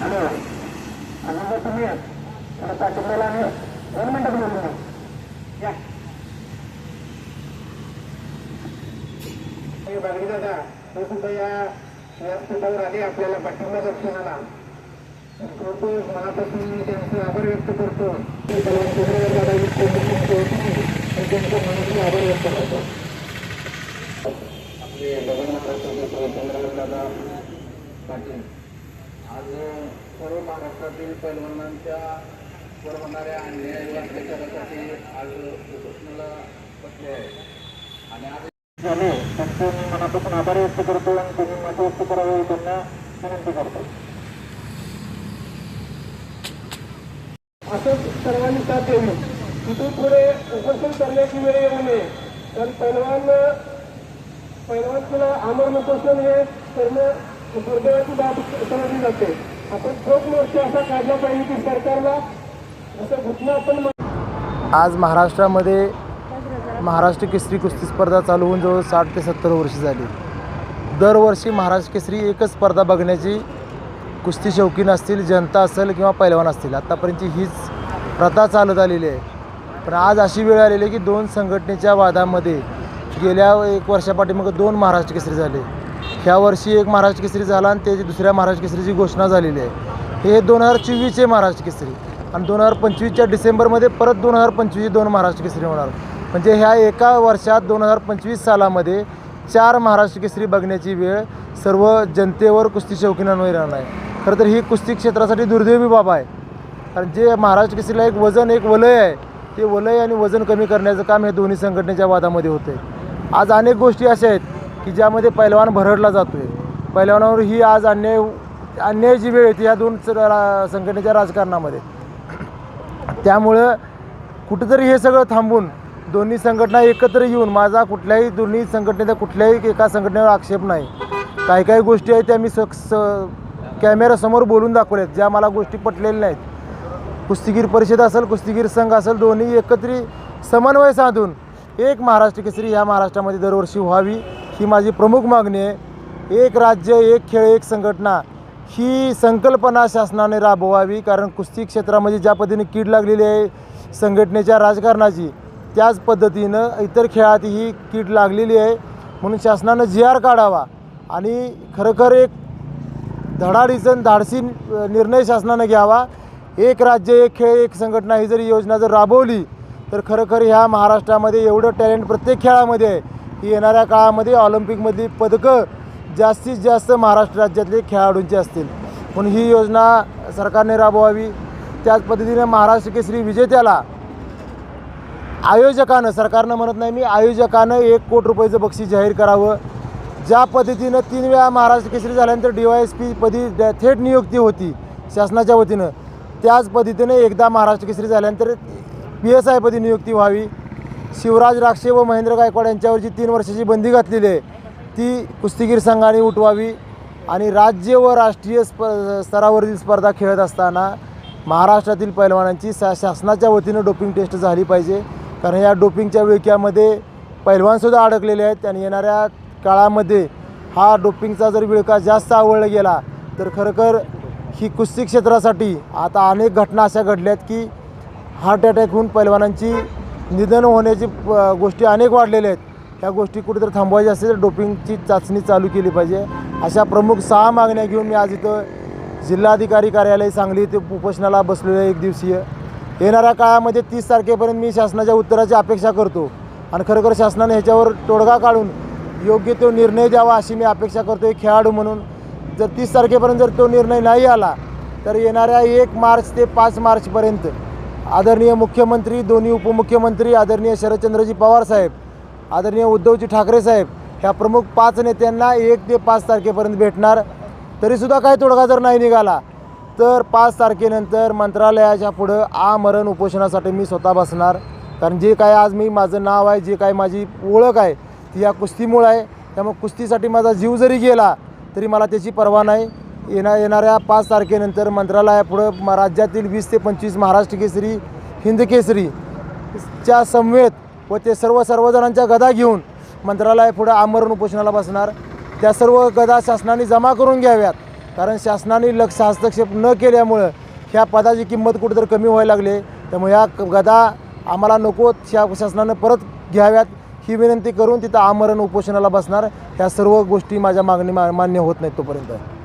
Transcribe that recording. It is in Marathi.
हॅलो आणि जर तुम्ही थोडं पाठिंब्याला दोन मिनटं बोलून या. बागडी दादा हे सुद्धा या व्यासपीठावर आले आपल्याला पाठिंबा दर्शनाला. करतो मनापासून मी त्यांचे आभार व्यक्त करतो. ते सर्वांचे दादा त्यांच्या मनाचे आभार व्यक्त करतो. आपले जगन्नाथ दादा पाटील. आज सर्व महाराष्ट्रातील पैलवानांच्या वर होणाऱ्या अन्याय अत्याचारासाठी आज उपोषणाला बसले आहे. आणि आज झाले त्यांचे मी मनापासून आभार व्यक्त करतो आणि त्यांनी मत व्यक्त करावे त्यांना विनंती करतो. असं सर्वांनी साथ द्यावी. तिथून पुढे उपोषण करण्याची वेळ येऊ नये. कारण पैलवान पैलवान तुला आमरण उपोषण हे करणं दुर्दैवाची बाब समजली जाते. आपण ठोक मोर्चा असा काढला पाहिजे की सरकारला असं घटना आपण आज महाराष्ट्रामध्ये महाराष्ट्र केसरी कुस्ती स्पर्धा चालू होऊन जवळ साठ ते सत्तर वर्ष झाली. दरवर्षी महाराष्ट्र केसरी एकच स्पर्धा बघण्याची कुस्ती शौकीन असतील जनता असेल किंवा पैलवान असतील. आत्तापर्यंतची हीच प्रथा चालत आलेली आहे. पण आज अशी वेळ आलेली आहे की दोन संघटनेच्या वादामध्ये गेल्या एक वर्षापाठीमागं दोन महाराष्ट्र केसरी झाले. ह्या वर्षी एक महाराष्ट्र केसरी झाला आणि त्याची दुसऱ्या महाराष्ट्र केसरीची घोषणा झालेली आहे. हे दोन हजार चोवीसचे महाराष्ट्र केसरी आणि दोन हजार पंचवीसच्या डिसेंबरमध्ये परत दोन हजार पंचवीस दोन महाराष्ट्र केसरी होणार. म्हणजे ह्या एका वर्षात दोन हजार पंचवीस सालामध्ये चार महाराष्ट्र केसरी बघण्याची वेळ सर्व जनतेवर कुस्ती शौकीनांवर येणार आहे खरं तर ही कुस्ती क्षेत्रासाठी दुर्दैवी बाब आहे. कारण जे महाराष्ट्र केसरीला एक वजन एक वलय आहे ते वलय आणि वजन कमी करण्याचं काम हे दोन्ही संघटनेच्या वादामध्ये होते आज अनेक गोष्टी अशा आहेत की ज्यामध्ये पैलवान भरडला जातो आहे पैलवानावर ही आज अन्याय अन्यायाची वेळ येते या दोन रा- संघटनेच्या राजकारणामध्ये. त्यामुळं कुठंतरी हे सगळं थांबून दोन्ही संघटना एकत्र येऊन माझा कुठल्याही दोन्ही संघटनेचा कुठल्याही एका संघटनेवर आक्षेप नाही. काही काही गोष्टी आहेत त्या मी स स कॅमेऱ्यासमोर बोलून दाखवल्यात ज्या मला गोष्टी पटलेल्या नाहीत. कुस्तीगीर परिषद असेल कुस्तीगीर संघ असेल दोन्ही एकत्रित समन्वय साधून एक महाराष्ट्र केसरी ह्या महाराष्ट्रामध्ये दरवर्षी व्हावी. ही माझी प्रमुख मागणी आहे. एक राज्य एक खेळ एक संघटना ही संकल्पना शासनाने राबवावी. कारण कुस्ती क्षेत्रामध्ये ज्या पद्धतीने कीड लागलेली आहे संघटनेच्या राजकारणाची त्याच पद्धतीनं इतर खेळात ही कीड लागलेली आहे. म्हणून शासनानं जी आर काढावा. आणि खरोखर एक धडाडीचं धाडसी निर्णय शासनानं घ्यावा. एक राज्य एक खेळ एक संघटना ही जर योजना जर राबवली तर खरोखर ह्या महाराष्ट्रामध्ये एवढं टॅलेंट प्रत्येक खेळामध्ये आहे. ही येणाऱ्या काळामध्ये ऑलिम्पिकमधली पदकं जास्तीत जास्त महाराष्ट्र राज्यातले खेळाडूंची असतील. म्हणून ही योजना सरकारने राबवावी. त्याच पद्धतीने महाराष्ट्र केसरी विजेत्याला आयोजकानं सरकारनं म्हणत नाही मी आयोजकानं एक कोटी रुपयाचं बक्षीस जाहीर करावं. ज्या पद्धतीनं तीन वेळा महाराष्ट्र केसरी झाल्यानंतर डी वाय एस पी पदी थेट नियुक्ती होती शासनाच्या वतीनं त्याच पद्धतीने एकदा महाराष्ट्र केसरी झाल्यानंतर पी एस आय पदी नियुक्ती व्हावी. शिवराज राक्षे व महेंद्र गायकवाड यांच्यावर जी तीन वर्षाची बंदी घातलेली आहे. ती कुस्तीगीर संघाने उठवावी आणि राज्य व राष्ट्रीय स्प स्तरावरील स्पर्धा खेळत असताना महाराष्ट्रातील पैलवानांची शा शासनाच्या वतीनं डोपिंग टेस्ट झाली पाहिजे. कारण या डोपिंगच्या विळक्यामध्ये पैलवानसुद्धा अडकलेले आहेत. आणि येणाऱ्या काळामध्ये हा डोपिंगचा जर विळका जास्त आवडला गेला तर खरोखर ही कुस्ती क्षेत्रासाठी आता अनेक घटना अशा घडल्यात की हार्ट अटॅक होऊन पैलवानांची निधन होण्याची प- गोष्टी अनेक वाढलेल्या आहेत. ह्या गोष्टी कुठेतरी थांबवायच्या असेल तर डोपिंगची चाचणी चालू केली पाहिजे. अशा प्रमुख सहा मागण्या घेऊन मी आज इथं जिल्हाधिकारी कार्यालय सांगली ते उपोषणाला बसलेलं आहे एक दिवसीय. येणाऱ्या काळामध्ये तीस तारखेपर्यंत मी शासनाच्या उत्तराची अपेक्षा करतो. आणि खरोखर शासनाने ह्याच्यावर तोडगा काढून योग्य तो निर्णय द्यावा अशी मी अपेक्षा करतो एक खेळाडू म्हणून. जर तीस तारखेपर्यंत जर तो निर्णय नाही आला तर येणाऱ्या एक मार्च ते पाच मार्चपर्यंत आदरणीय मुख्यमंत्री दोन्ही उपमुख्यमंत्री आदरणीय शरदचंद्रजी पवार साहेब आदरणीय उद्धवजी ठाकरे साहेब ह्या प्रमुख पाच नेत्यांना एक ते पाच तारखेपर्यंत भेटणार. तरीसुद्धा काही तोडगा जर नाही निघाला तर पाच तारखेनंतर मंत्रालयाच्या पुढं आमरण उपोषणासाठी मी स्वतः बसणार. कारण जे काय आज मी माझं नाव आहे जे काय माझी ओळख आहे ती या कुस्तीमुळं आहे. त्यामुळे कुस्तीसाठी माझा जीव जरी गेला तरी मला त्याची पर्वा नाही. येणा येणाऱ्या पाच तारखेनंतर मंत्रालयापुढं म राज्यातील वीस ते पंचवीस महाराष्ट्र केसरी हिंद केसरी च्या समवेत व ते सर्व सर्वजणांच्या गदा घेऊन मंत्रालयापुढं आमरण उपोषणाला बसणार. त्या सर्व गदा शासनाने जमा करून घ्याव्यात. कारण शासनाने लक्ष हस्तक्षेप न केल्यामुळं ह्या पदाची किंमत कुठेतरी कमी व्हायला लागली. त्यामुळे ह्या क- गदा आम्हाला नको शा शासनानं परत घ्याव्यात. ही विनंती करून तिथं आमरण उपोषणाला बसणार. ह्या सर्व गोष्टी माझ्या मागणी मा मान्य होत नाहीत तोपर्यंत.